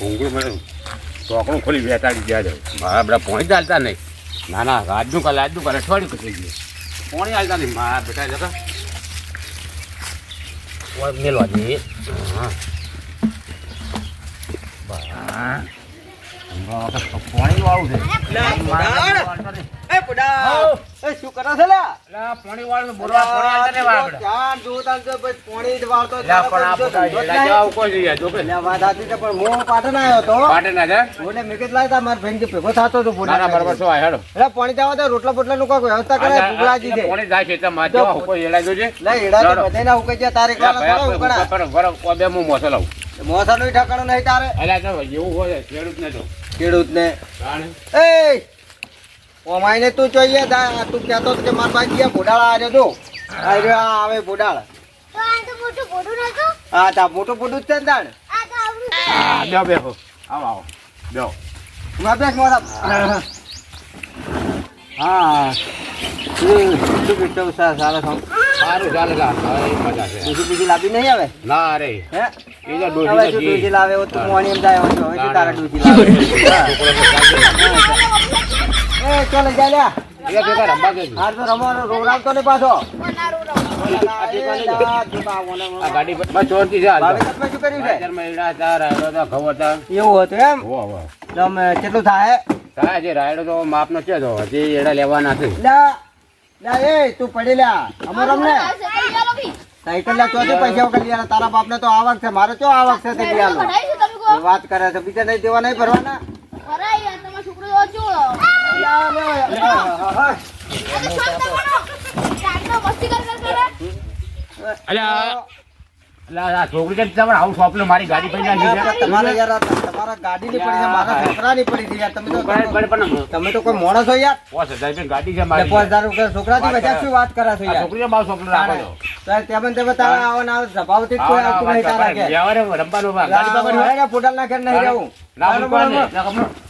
ભૂંગળું મને ચોકડું ખોલી વેચાડી ગયા છે. મારા બધા પોણી ચાલતા નહીં. ના ના આજનું કાલે આજનું કાલે અઠવાડિયું કટી ગયું. પોણી ચાલતા નહીં. મારા બેટા જતા મેલવા દે હા. પોણી વાળું છે. શું કરો છો લ્યા અલા, પોણી વાળું બોલવા પોણી હાલતા નહીં વાળા જોતા તો ભાઈ પોણી જ વાળતો અલા, પણ આ તારા બધા પર જો એલા જેવા ઉકોઈ જઈએ, જો કે. લ્યા, વાત સાચી પણ હું પાટણ આવ્યો તો પાટે ના જા. મને મેં કીધું લાય તા ભેગો થતો હતો ના, ના, બરાબર છો, આ હેડો. એટલે પાણી જવા તો રોટલા બોટલા નું કોઈ વ્યવસ્થા કરે આ- આ- દે પોણી જાય એટલે માર જેવા ઉકોઈ એલા જોજે. લે એડા તો લડો. બધાયના હુકે છે તારે આપણે હુકણા. પર- પર- પર બે મોસો લાવું. ઠકાણું નહીં તારે એવું હોય ખેડૂતને તો. ખેડૂત ને એ ઓમાઈને તું જોઈએ તું કહેતો કે મારા ભાઈ ગયા ભોડાળા આજે રહ્યો આ આવે ભોડાળ. તો આ તો મોટું મોટું હા તા મોટું મોટું જ છે ને તાણ. હા, બે બેહો. આવો, આવો. બે માં બેસ મોડા હા. શું શું સારા સારું ચાલે મજા છે. બીજી બીજી લાવી નહીં આવે ના રે હે? એ તો. ડૂસી લાવે? તું મોણી એમ જાય હવે તારા ડૂસી લાવે. એ ચાલ. જા લ્યા તો. તો તો. તો. એવું હતું એમ? હોવે, હોવે. તમે કેટલું થાય? થાય છે, રાયડો તો માપનો છે તો હજી એડા લેવાના છે. એ તું પડી લ્યા અમર રમને સાયકલ ચોથી પૈસા લીયા તારા બાપને તો આવક છે મારે ચો આવક છે તે. વાત કરે છે બીજા નહીં દેવા નહીં ભરવાના. છોકરી તમારે આવું સોંપલો મારી ગાડી પડી નાખી તમારે યાર આ તમારા ગાડીની પડી છે મારા છોકરાની પડી છે યાર. તમે તો બરાબર, બરાબર, પણ તમે તો કોઈ મોણસ છો યાર. પાંચ હજાર ગાડી છે મારી. પાંચ હજાર રૂપિયા બધા શું વાત કરે છો યાર? છોકરીને બાવ સોંપલો રાખો તેમ તેમ તારા આવવાના આવે જ કોઈ આવતું નહીં તારા ઘેર. રમવાનું ગાડી? ના, ઘેર નહીં રહેવું. ના,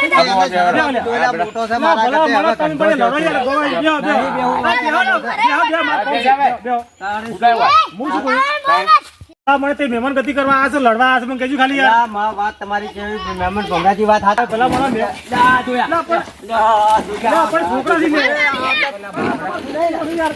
છે છે. મને તે મહેમાન ગતિ કરવા આ છે લડવા આ છે મને ખાલી યારમાં વાત તમારી કેવી મહેમાન ભંગાજી વાત હાથે પેલા મને. ના, પણ- છોકરા થી છે. છે યાર.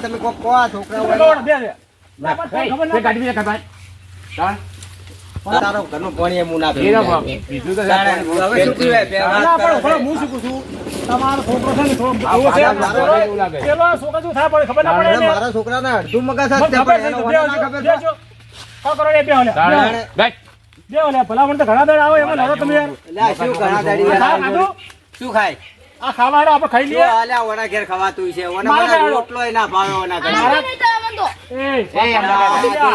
તમે કોક છોકરા હોય. તારો ઘરનું પાણી એમ હું ના બીજું તો હવે શું પણ હું શું કહું છું? તમારો છોકરો છે ને મારો એવું લાગે. પેલો છોકરો શું થાય પડે ખબર ના પડે મારા છોકરાને અડધું મગજ મને ખબર તો. ઘણા દાડા આવે એમાં તમે યાર. શું ખાય? આ ખાવા આપણે ખાઈ લઈએ આલ્યા ઓના ઘેર ખવાતું છે ઓના મારા મને રોટલો એના ભાવે ઓના ઘેર મારા નહીં તો. એ,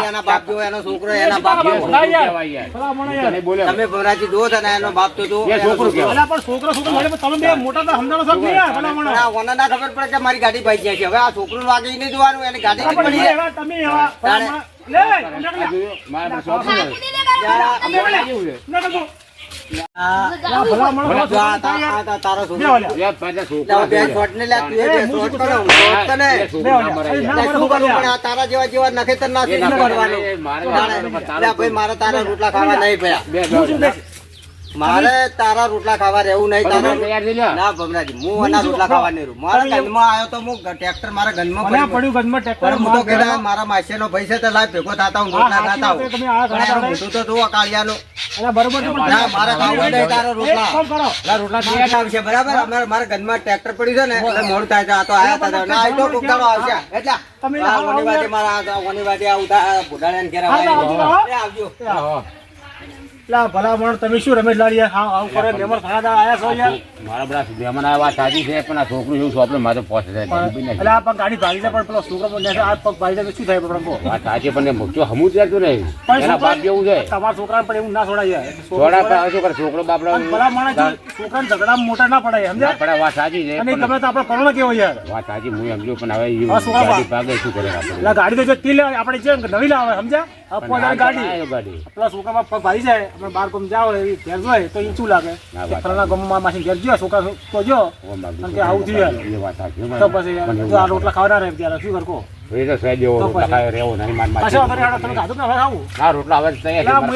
એના બાપ જો એનો છોકરો એના બાપ જો જેવો. છોકરો યાર. કહેવાય યાર. તને તમે ભમરાજી જુઓ છો એનો બાપ તો જો એ છોકરો કહેવાય. અલા પણ છોકરો છોકરો મળે પણ તમે બે મોટા તો સમજાણો કે નહીં યાર? ભલામણ. પણ આ ઓના ના ખબર પડે કે મારી ગાડી ભાઈ જાય છે હવે આ છોકરું વાગે નહીં જોવાનું એની ગાડી પડી એવા તમે એવા લે? મારા દે ભલા- છોકરો છે. શોટ ને તારા જેવા જેવા નખેતર ના મારે તારે- રોટલા ખાવા નહીં ભયા? મારે તારા રોટલા ખાવા રહેવું નહીં તારા. ના ભમરાજી હું એના રોટલા ખાવા નહીં રહું. મારા ગંજમાં આવ્યો તો હું ટ્રેક્ટર મારા આ પડ્યું. પડ્યું ગંજમાં ટ્રેક્ટર હું તો કહેતા મારા માસીનો ભાઈ છે તો લાય ભેગો થતા હું રોટલા ખાતા હું ખાતા તો જુઓ કાળિયાનું. બરોબર ના, મારે ખાવું નહીં તારો રોટલા. રોટલા તૈયાર આવશે બરાબર? અમારે મારા ગંજમાં ટ્રેક્ટર પડ્યું છે ને એટલે મોડું થાય છે આ તો આયા હતા ના આ તો કોક દાડો આવશે. એટલે તમે આવો, ઓની વાતે મારા ઓની વાતે આ ઉધા- આ ઘેર આવજો. લા ભલામણ તમે શું રમેશ લાડીયા હા આવું કરે મહેમાન ઘણા દાડા આયા છો યાર મારા બધા મહેમાન આ વાત સાચી છે પણ આ છોકરું એવું સોંપડે મારે એટલે આ પણ ગાડી ભાગી પણ પેલો છોકરો પણ આ પગ ભાગી જાય તો શું થાય પણ વાત સાચી પણ એ હમું જ રહેતું નહીં. એના બાપ જેવું છે. તમારા છોકરા પણ એવું ના છોડાય છોકરો પણ શું કરે છોકરો બાપડો પણ ભલા માણસ જો. છોકરાને ઝઘડામાં મોટા ના પડાય સમજ્યા? પડે વાત સાચી છે અને તમે તો આપણે કેવો યાર. વાત સાચી હું સમજુ પણ હવે શું ગાડી ભાગે શું કરે આપણે? ગાડી તો જો તી લે આપણે કે નવી લાવે સમજ્યા? ગાડી. પેલા છોકરામાં પગ ભાઈ જાય આપણે બાર ગામ જાઓ એ ઘેર જોઈએ તો એ શું લાગે? ફલાણા ગામમાં માસી ઘેર જ્યો છોકરા તો જો કે આવું થયું તો પછી આ રોટલા ખાવાના રહે ત્યારે શું કરકો તમે.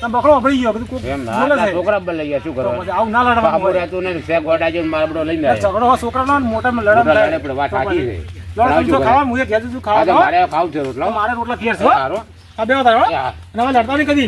તમે છોકરા મારે તમે રોટલા. મારે રોટલા ઘેર છે આ બે. અને હવે લડતા નહીં કદી.